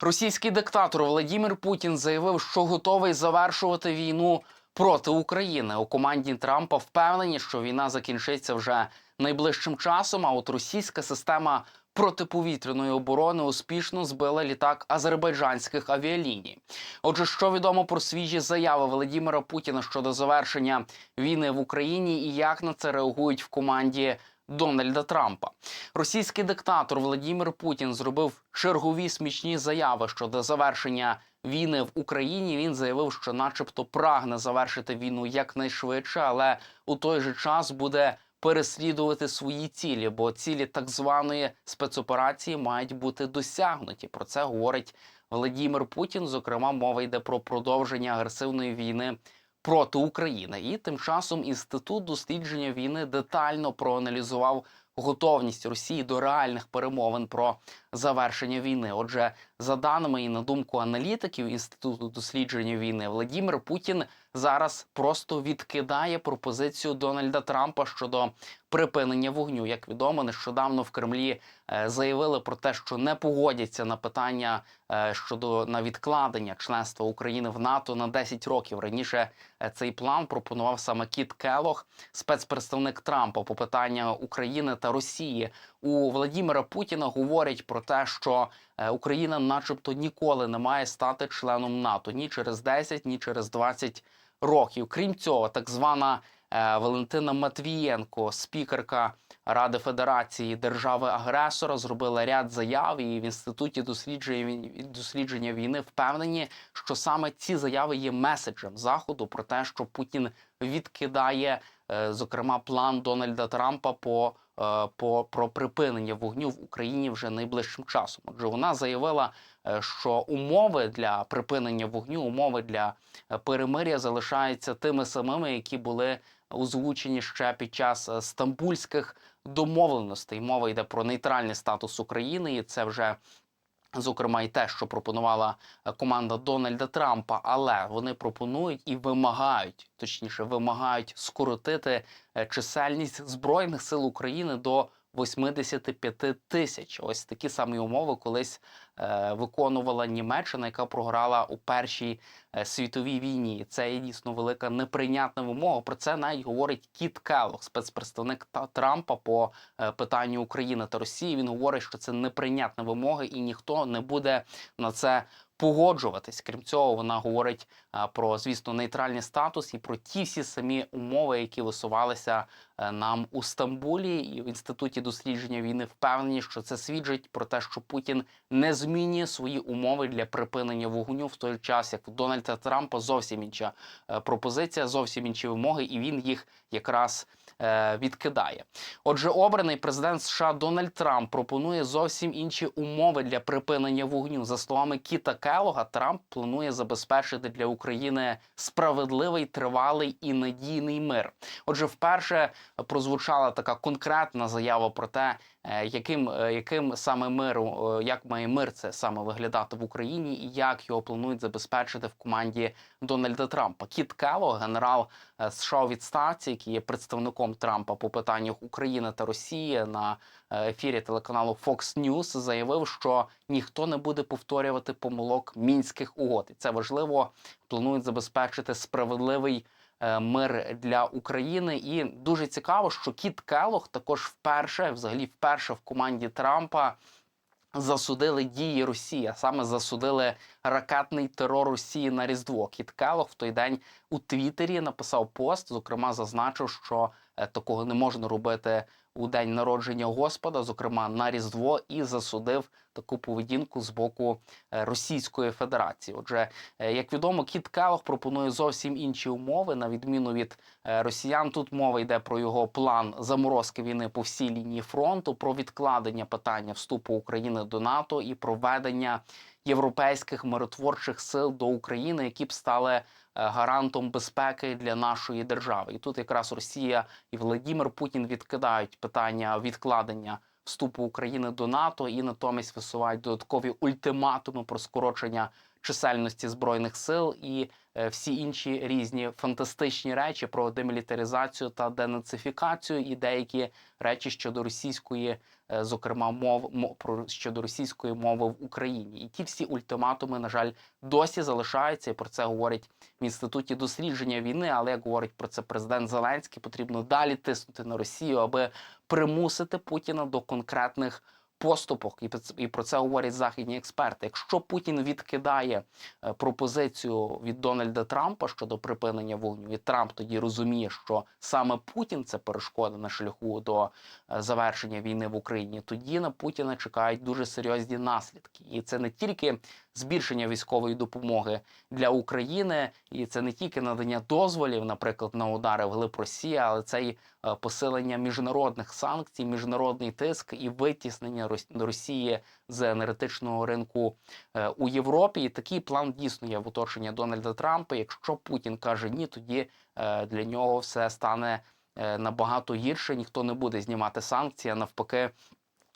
Російський диктатор Владимир Путін заявив, що готовий завершувати війну проти України. У команді Трампа впевнені, що війна закінчиться вже найближчим часом. А от російська система протиповітряної оборони успішно збила літак азербайджанських авіаліній. Отже, що відомо про свіжі заяви Володимира Путіна щодо завершення війни в Україні і як на це реагують в команді Дональда Трампа? Російський диктатор Владимир Путін зробив чергові смішні заяви щодо завершення війни в Україні. Він заявив, що, начебто, прагне завершити війну якнайшвидше, але у той же час буде переслідувати свої цілі, бо цілі так званої спецоперації мають бути досягнуті. Про це говорить Владимир Путін. Зокрема, мова йде про продовження агресивної війни проти України. І тим часом інститут дослідження війни детально проаналізував готовність Росії до реальних перемовин про завершення війни. Отже, за даними і на думку аналітиків інституту дослідження війни, Владимир Путін зараз просто відкидає пропозицію Дональда Трампа щодо припинення вогню. Як відомо, нещодавно в Кремлі е, заявили про те, що не погодяться на питання е, щодо на відкладення членства України в НАТО на 10 років. Раніше е, цей план пропонував саме Кіт Келох, спецпредставник Трампа по питання України та Росії. У Владимира Путіна говорять про те, що Україна, начебто, ніколи не має стати членом НАТО ні через 10, ні через 20 років. Крім цього, так звана е, Валентина Матвієнко, спікерка Ради Федерації держави-агресора, зробила ряд заяв і в інституті дослідження дослідження війни впевнені, що саме ці заяви є меседжем заходу про те, що Путін відкидає, е, зокрема, план Дональда Трампа по. Е, По про припинення вогню в Україні вже найближчим часом. Отже, вона заявила, е, що умови для припинення вогню, умови для е, перемиря залишаються тими самими, які були озвучені ще під час стамбульських домовленостей. Мова йде про нейтральний статус України, і це вже. Зокрема, і те, що пропонувала е, команда Дональда Трампа, але вони пропонують і вимагають, точніше, вимагають скоротити е, чисельність збройних сил України до 85 тисяч. Ось такі самі умови колись виконувала Німеччина, яка програла у першій е, світовій війні. Це є дійсно велика неприйнятна вимога. Про це навіть говорить Кіт Келлог, спецпредставник Та- Трампа по е, питанню України та Росії. Він говорить, що це неприйнятна вимога, і ніхто не буде на це. Погоджуватись, крім цього, вона говорить а, про звісно нейтральний статус і про ті всі самі умови, які висувалися е, нам у Стамбулі, і в інституті дослідження війни впевнені, що це свідчить про те, що Путін не змінює свої умови для припинення вогню в той час, як у Дональда Трампа зовсім інша е, пропозиція, зовсім інші вимоги, і він їх якраз е, відкидає. Отже, обраний президент США Дональд Трамп пропонує зовсім інші умови для припинення вогню. За словами Кіта Келога, Трамп планує забезпечити для України справедливий, тривалий і надійний мир. Отже, вперше прозвучала така конкретна заява про те, е, яким, е, яким саме миру, е, як має мир це саме виглядати в Україні, і як його планують забезпечити в команді Дональда Трампа. Кіт Келло, генерал США у відставці, який є представником Трампа по питаннях України та Росії на ефірі телеканалу Fox News, заявив, що ніхто не буде повторювати помилок мінських угод. І це важливо. Планують забезпечити справедливий мир для України. І дуже цікаво, що Кіт Келох також вперше, взагалі, вперше в команді Трампа. Засудили дії Росії, а саме засудили ракетний терор Росії на Різдво. Кіт Келох в той день у Твіттері написав пост. Зокрема, зазначив, що е, такого не можна робити у день народження Господа, зокрема на Різдво, і засудив таку поведінку з боку е, Російської Федерації. Отже, е, як відомо, Кіт Келлог пропонує зовсім інші умови, на відміну від е, росіян. Тут мова йде про його план заморозки війни по всій лінії фронту, про відкладення питання вступу України до НАТО і проведення європейських миротворчих сил до України, які б стали гарантом безпеки для нашої держави. І тут якраз Росія і Владимир Путін відкидають питання відкладення вступу України до НАТО і натомість висувають додаткові ультиматуми про скорочення чисельності збройних сил і е, всі інші різні фантастичні речі про демілітаризацію та денацифікацію, і деякі речі щодо російської е, зокрема мов мо- про щодо російської мови в Україні. І ті всі ультиматуми, на жаль, досі залишаються. І про це говорять в інституті дослідження війни. Але як говорить про це президент Зеленський, потрібно далі тиснути на Росію, аби примусити Путіна до конкретних поступок. І про це- говорять західні експерти. Якщо Путін відкидає е, пропозицію від Дональда Трампа щодо припинення вогню, і Трамп тоді розуміє, що саме Путін це перешкода на шляху до е, завершення війни в Україні. Тоді на Путіна чекають дуже серйозні наслідки, і це не тільки збільшення військової допомоги для України, і це не тільки надання дозволів, наприклад, на удари вглиб Росії, але це й посилення міжнародних санкцій, міжнародний тиск і витіснення Рос- Росії з енергетичного ринку е, у Європі. І такий план дійсно є в оточенні Дональда Трампа. Якщо Путін каже ні, тоді е, для нього все стане е, набагато гірше. Ніхто не буде знімати санкції, а навпаки.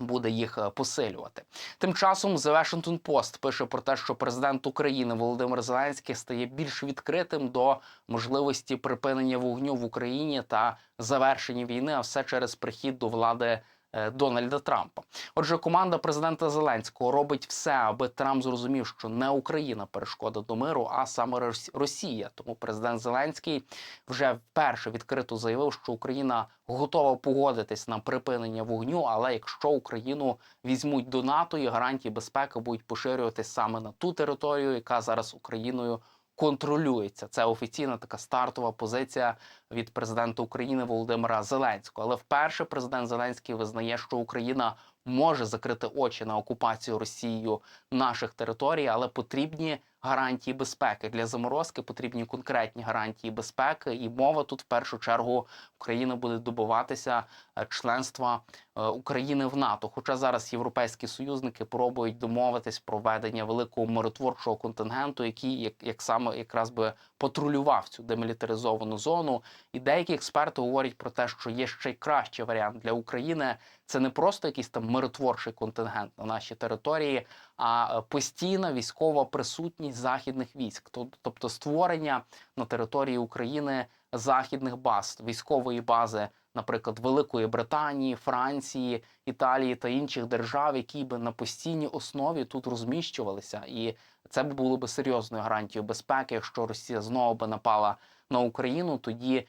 Буде їх е, посилювати. Тим часом The Washington Post пише про те, що президент України Володимир Зеленський стає більш відкритим до можливості припинення вогню в Україні та завершення війни, а все через прихід до влади Дональда Трампа. Отже, команда президента Зеленського робить все, аби Трамп зрозумів, що не Україна перешкода до миру, а саме Рос- Росія. Тому президент Зеленський вже вперше відкрито заявив, що Україна готова погодитись на припинення вогню, але якщо Україну візьмуть до НАТО, і гарантії безпеки будуть поширюватись саме на ту територію, яка зараз Україною контролюється. Це офіційна така стартова позиція від президента України Володимира Зеленського. Але вперше президент Зеленський визнає, що Україна може закрити очі на окупацію Росією наших територій, але потрібні гарантії безпеки для заморозки. Потрібні конкретні гарантії безпеки, і мова тут в першу чергу Україна буде добиватися е, членства е, України в НАТО. Хоча зараз європейські союзники пробують домовитись про ведення великого миротворчого контингенту, який як, як саме якраз би патрулював цю демілітаризовану зону. І деякі експерти говорять про те, що є ще й кращий варіант для України. Це не просто якийсь там миротворчий контингент на нашій території, а е, постійна військова присутність західних військ, тобто створення на території України західних баз, військової бази, наприклад, Великої Британії, Франції, Італії та інших держав, які би на постійній основі тут розміщувалися, і це б було би серйозною гарантією безпеки. Якщо Росія знову би напала на Україну, тоді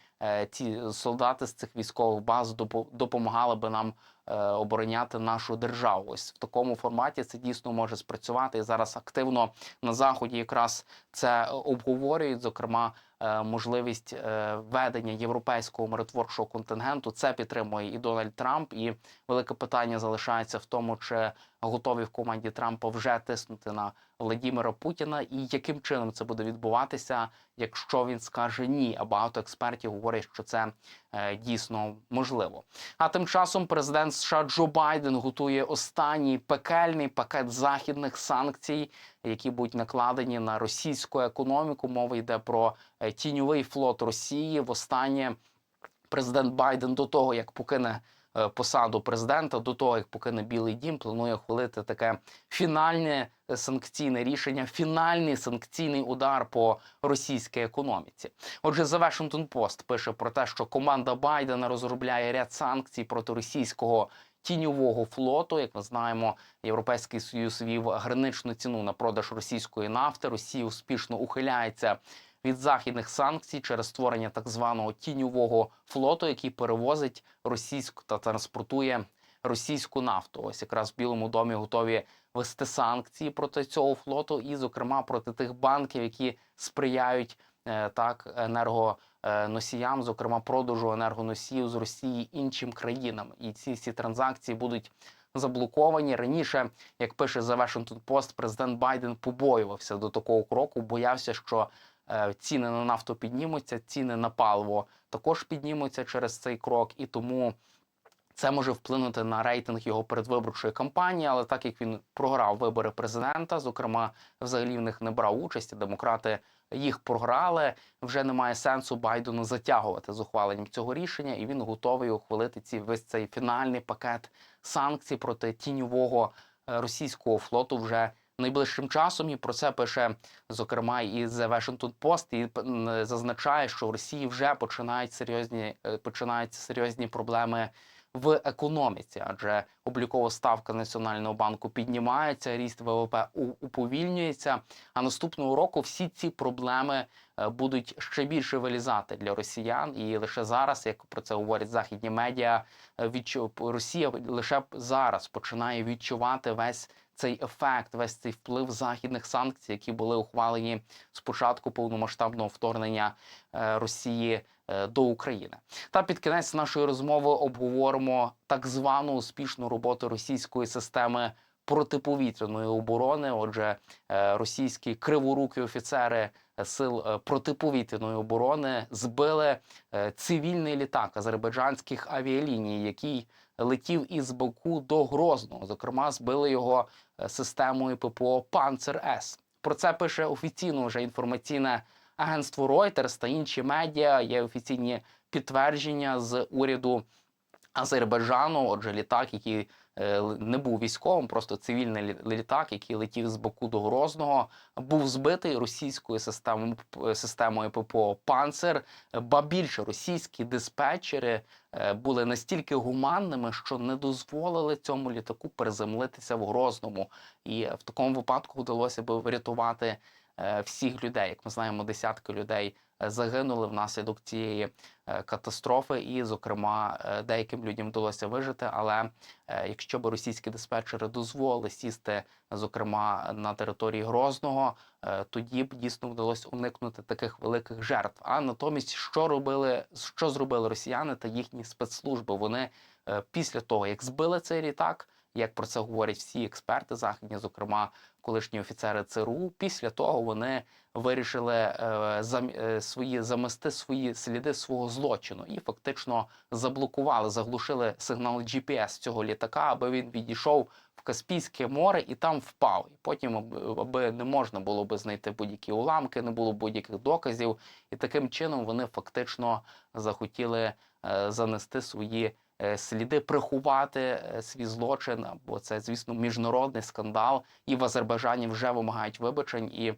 ці солдати з цих військових баз допомагали би нам е, обороняти нашу державу. Ось в такому форматі це дійсно може спрацювати. І зараз активно на заході якраз це обговорюють. Зокрема, е, можливість е, ведення європейського миротворчого контингенту. Це підтримує і Дональд Трамп. І велике питання залишається в тому, чи готові в команді Трампа вже тиснути на Владімира Путіна, і яким чином це буде відбуватися, якщо він скаже ні. А багато експертів говорять, що це е, дійсно можливо. А тим часом президент США Джо Байден готує останній пекельний пакет західних санкцій, які будуть накладені на російську економіку. Мова йде про е, тіньовий флот Росії. Востаннє президент Байден до того, як покине посаду президента, до того як покине Білий Дім, планує ухвалити таке фінальне е, санкційне рішення, фінальний санкційний удар по російській економіці. Отже, The Washington Post пише про те, що команда Байдена розробляє ряд санкцій проти російського. Тіньового флоту, як ми знаємо, Європейський Союз вів граничну ціну на продаж російської нафти. Росія успішно ухиляється від західних санкцій через створення так званого тіньового флоту, який перевозить російську та транспортує російську нафту. Ось якраз в Білому домі готові вести санкції проти цього флоту, і, зокрема, проти тих банків, які сприяють е, так енергоносіям, зокрема продажу енергоносіїв з Росії іншим країнам. І ці всі транзакції будуть. Заблоковані раніше, як пише The Washington Post, президент Байден побоювався до такого кроку, боявся, що е, ціни на нафту піднімуться, ціни на паливо також піднімуться через цей крок, і тому це може вплинути на рейтинг його передвиборчої кампанії. Але так як він програв вибори президента, зокрема, взагалі в них не брав участі, демократи їх програли. Вже немає сенсу Байдену затягувати з ухваленням цього рішення, і він готовий ухвалити ці весь цей фінальний пакет санкцій проти тіньового е, російського флоту вже найближчим часом. І про це пише зокрема і The Washington Post, і зазначає, що в Росії вже починають серйозні е, починаються серйозні проблеми в економіці, адже облікова ставка національного банку піднімається, ріст ВВП уповільнюється. А наступного року всі ці проблеми е, будуть ще більше вилізати для росіян. І лише зараз, як про це говорять західні медіа, е, відчу... Росія лише зараз починає відчувати весь цей ефект, весь цей вплив західних санкцій, які були ухвалені з початку повномасштабного вторгнення е, Росії до України. Та під кінець нашої розмови обговоримо так звану успішну роботу російської системи протиповітряної оборони. Отже, е, російські криворукі офіцери е, сил е, протиповітряної оборони збили е, цивільний літак азербайджанських авіаліній, який летів із Баку до Грозного. Зокрема, збили його е, системою ППО Панцер С. Про це пише офіційно вже інформаційне агентство Reuters та інші медіа. Є офіційні підтвердження з уряду Азербайджану. Отже, літак, який е, не був військовим, просто цивільний літак, який летів з Баку до Грозного, був збитий російською системою системою ППО Панцер. Ба більше російські диспетчери е, були настільки гуманними, що не дозволили цьому літаку приземлитися в Грозному. І в такому випадку вдалося би врятувати е, всіх людей. Як ми знаємо, десятки людей е, загинули внаслідок цієї е, катастрофи, і, зокрема, е, деяким людям вдалося вижити. Але е, якщо б російські диспетчери дозволили сісти, зокрема на території Грозного, е, тоді б дійсно вдалося уникнути таких великих жертв. А натомість, що робили, що зробили росіяни та їхні спецслужби? Вони е, після того, як збили цей літак, як про це говорять всі експерти західні, зокрема колишні офіцери ЦРУ, після того вони вирішили е, е, свої замести свої сліди свого злочину і фактично заблокували, заглушили сигнал GPS цього літака, аби він відійшов в Каспійське море і там впав. І потім, аби- не можна було би знайти будь-які уламки, не було будь-яких доказів. І таким чином вони фактично захотіли е, занести свої сліди, приховати е, свій злочин, бо це, звісно, міжнародний скандал. І в Азербайджані вже вимагають вибачень і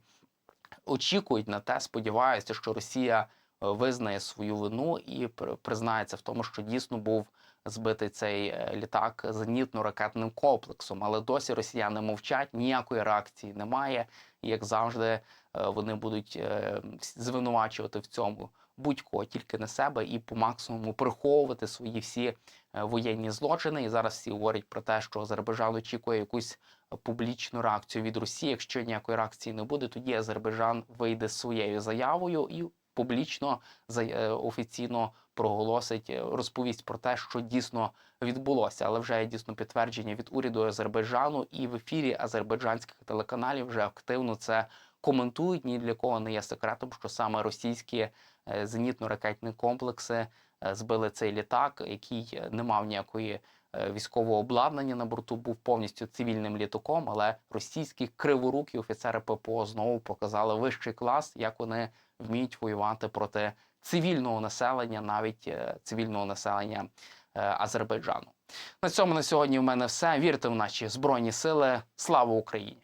очікують на те, сподіваються, що Росія е, визнає свою вину і признається в тому, що дійсно був збитий цей е, літак зенітно-ракетним комплексом. Але досі росіяни мовчать, ніякої реакції немає. І як завжди, е, вони будуть е, звинувачувати в цьому будь-кого, тільки не себе, і по максимуму приховувати свої всі е, воєнні злочини. І зараз всі говорять про те, що Азербайджан очікує якусь публічну реакцію від Росії. Якщо ніякої реакції не буде, тоді Азербайджан вийде своєю заявою і публічно е, офіційно проголосить, е, розповість про те, що дійсно відбулося. Але вже є дійсно підтвердження від уряду Азербайджану, і в ефірі азербайджанських телеканалів вже активно це коментують. Ні для кого не є секретом, що саме російські зенітно-ракетні комплекси е, збили цей літак, який е, не мав ніякої е, військового обладнання на борту, був повністю цивільним літаком. Але російські криворукі офіцери ППО знову показали вищий клас, як вони вміють воювати проти цивільного населення, навіть е, цивільного населення е, Азербайджану. На цьому на сьогодні в мене все. Вірте в наші збройні сили. Слава Україні!